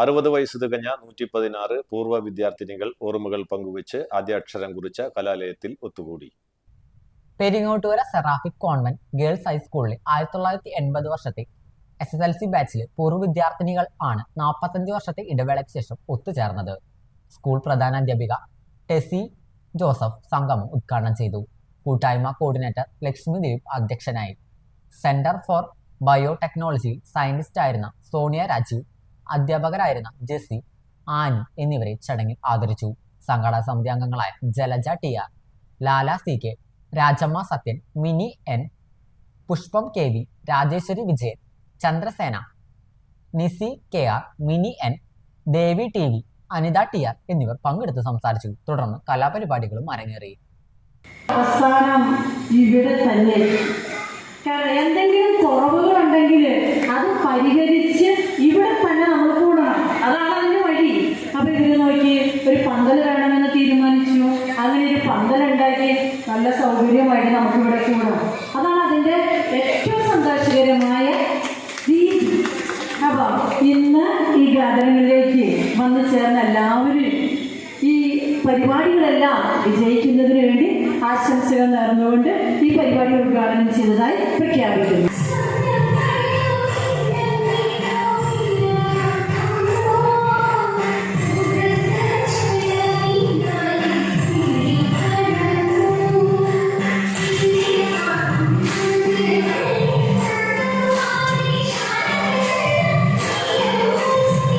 അറുപത് വയസ്സ് തികഞ്ഞ നൂറ്റി പതിനാറ് പൂർവ വിദ്യാർത്ഥിനികൾ ഓർമ്മകൾ പങ്കുവച്ച് ആദ്യാക്ഷരം കുറിച്ച കലാലയത്തിൽ ഒത്തുകൂടി. പെരിങ്ങോട്ടുവര സെറാഫിക് കോൺവെന്റ് ഗേൾസ് ഹൈസ്കൂളിൽ ആയിരത്തി തൊള്ളായിരത്തി എൺപത് വർഷത്തെ എസ് എസ് എൽ സി ബാച്ചിലെ പൂർവ വിദ്യാർത്ഥിനികൾ ആണ് നാൽപ്പത്തഞ്ച് വർഷത്തെ ഇടവേളയ്ക്ക് ശേഷം ഒത്തുചേർന്നത്. സ്കൂൾ പ്രധാനാധ്യാപിക ടെസി ജോസഫ് സംഗമം ഉദ്ഘാടനം ചെയ്തു. കൂട്ടായ്മ കോർഡിനേറ്റർ ലക്ഷ്മി ദിലീപ് അധ്യക്ഷനായി. സെന്റർ ഫോർ ബയോടെക്നോളജിയിൽ സയന്റിസ്റ്റ് ആയിരുന്ന സോണിയ രാജീവ് അധ്യാപകരായിരുന്ന ജെസി ആനി എന്നിവരെ ചടങ്ങിൽ ആദരിച്ചു. സംഘടനാ സമിതി അംഗങ്ങളായ Jalaja T R Lala C K Rajamma Sathyan Mini N Pushpam K V Rajeswari Vijayan Chandrasena Nisi K R Mini N Devi T V Anitha T R എന്നിവർ പങ്കെടുത്ത് സംസാരിച്ചു. തുടർന്ന് കലാപരിപാടികളും അരങ്ങേറി. അവസാനം ഇവിടെ തന്നെ. എന്തെങ്കിലും കുറവുകളുണ്ടെങ്കിൽ അത് പരിഹരിച്ച് ഇവിടെ ഒരു പന്തൽ വേണമെന്ന് തീരുമാനിച്ചു. അങ്ങനെ ഒരു പന്തൽ ഉണ്ടാക്കി നല്ല സൗകര്യമായിട്ട് നമുക്ക് ഇവിടെ കൂടണം അതാണ് അതിന്റെ ഏറ്റവും സന്തോഷകരമായ രീതി. അപ്പൊ ഇന്ന് ഈ ഗാർഡനുകളിലേക്ക് വന്നു ചേർന്ന എല്ലാവരും ഈ പരിപാടികളെല്ലാം വിജയിക്കുന്നതിന് വേണ്ടി ആശംസകൾ നേർന്നുകൊണ്ട് ഈ പരിപാടി ഉദ്ഘാടനം ചെയ്തതായി പ്രഖ്യാപിക്കുന്നു.